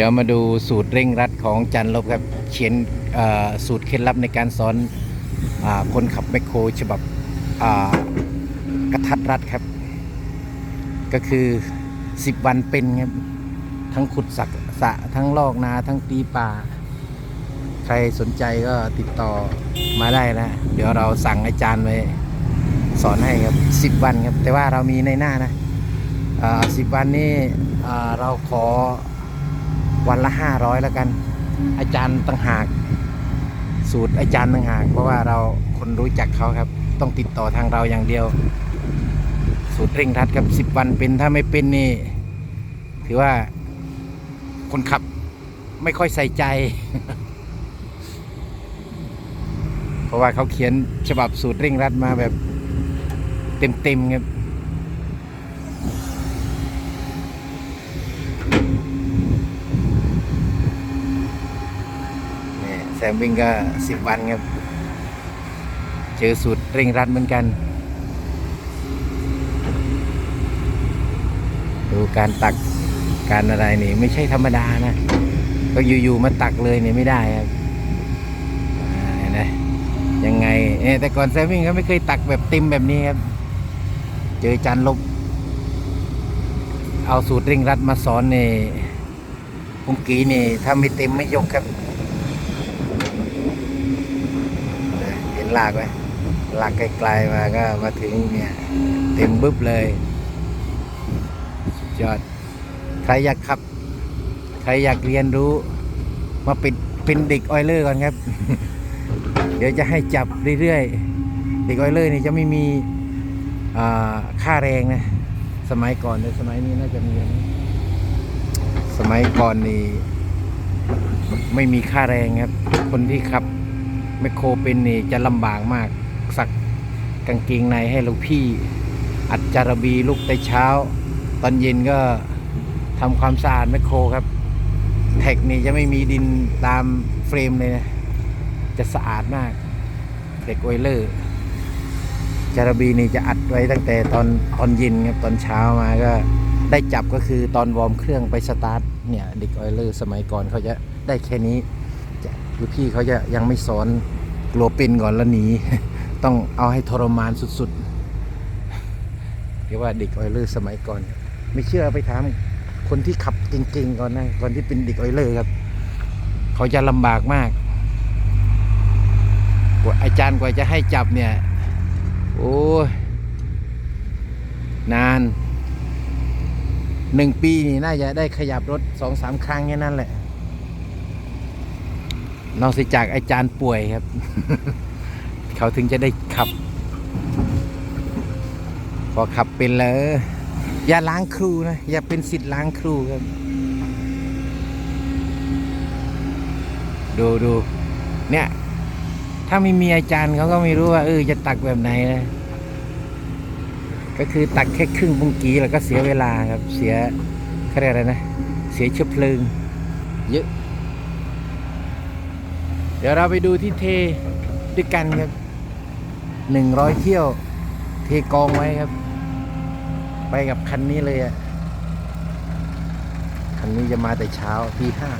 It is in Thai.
ดี๋ยวมาดูสูตรเร่งรัดของจันลบครับเขียนสูตรเคล็ดลับในการสอนอคนขับแมคโครฉบับกระทัดรัดครับ ก็คือ 10 วันเป็นครับ ทั้งขุดสักสะทั้งลอกนา ทั้งตีป่า ใครสนใจก็ติดต่อมาได้นะ เดี๋ยวเราสั่งอาจารย์ไว้สอนให้ครับ 10 วันครับ แต่ว่าเรามีในหน้านะสิบวันนี้เราขอ วันละ500แล้วกัน อาจารย์ต่างหาก สูตรอาจารย์ต่างหาก เพราะว่าเราคนรู้จักเขาครับ ต้องติดต่อทางเราอย่างเดียว สูตรเร่งรัดครับ10วันเป็นถ้าไม่เป็นนี่ ถือว่าคนขับไม่ค่อยใส่ใจ เพราะว่าเขาเขียนฉบับสูตรเร่งรัดมาแบบเต็มๆครับ นี่ แซมวิ่งก็สิบวันครับ เจอสูตรเร่งรัดเหมือนกัน ดูการตักการอะไรนี่ ไม่ใช่ธรรมดานะ ก็อยู่ๆมาตักเลยเนี่ยไม่ได้ครับเห็นไหมยังไงเอแต่ก่อนแซมวิ่งเขาไม่เคยตักแบบเต็มแบบนี้ครับ เจอจานลบ เอาสูตรเร่งรัดมาสอนเนี่ยผมกี้นี่ถ้าไม่เต็มไม่ยกครับ ลากไหมลากไกลๆมาก็มาถึงเนี่ยเต็มบึ๊บเลยยอด ใครอยากขับ ใครอยากเรียนรู้ มาเป็นเป็นเด็กออยเลอร์ก่อนครับ เดี๋ยวจะให้จับเรื่อยๆเด็กออยเลอร์นี่จะไม่มีค่าแรงนะ สมัยก่อนในสมัยนี้น่าจะมีนะสมัยก่อนนี่ไม่มีค่าแรงครับ คนที่ขับ แมคโครเป็นนี่จะลำบากมากสักกางเกงในให้ลูกพี่ อัดจารบีลูกแต่เช้า ตอนเย็นก็ทำความสะอาดแมคโครครับ แท็กนี่จะไม่มีดินตามเฟรมเลยนะ จะสะอาดมากเด็กไวเลอร์จารบีนี่จะอัดไว้ตั้งแต่ตอนตอนเย็นครับตอนเช้ามาก็ได้จับก็คือตอนวอร์มเครื่องไปสตาร์ทเนี่ยเด็กออยเลอร์สมัยก่อนเขาจะได้แค่นี้ หรือพี่เขาจะยังไม่สอนกลัวเป็นก่อนแล้วหนีต้องเอาให้ทรมานสุดๆเรียกว่าเด็กออยเลอร์สมัยก่อน ไม่เชื่อไปถามคนที่ขับจริงๆก่อนนะก่อนที่เป็นเด็กออยเลอร์ครับเขาจะลำบากมากกว่าอาจารย์กว่าจะให้จับเนี่ย โอ้ยนานหนึ่งปีนี่น่าจะได้ขยับรถสองสามครั้งแค่นั้นแหละ นอกจากอาจารย์ป่วยครับ เขาถึงจะได้ขับ พอขับเป็นแล้ว อย่าล้างครูนะ อย่าเป็นสิทธิ์ล้างครูครับ ดูดูเนี่ย ถ้าไม่มีอาจารย์เขาก็ไม่รู้ว่าเออจะตักแบบไหนนะก็คือตักแค่ครึ่งปุงกีแล้วก็เสียเวลาครับ เสียเขาเรียกอะไรนะ เสียเชื้อเพลิง เยอะ เดี๋ยวเราไปดูที่เทด้วยกันครับหนึ่งร้อยเที่ยว เทกองไว้ครับ ไปกับคันนี้เลยอะคันนี้จะมาแต่เช้าทีห้า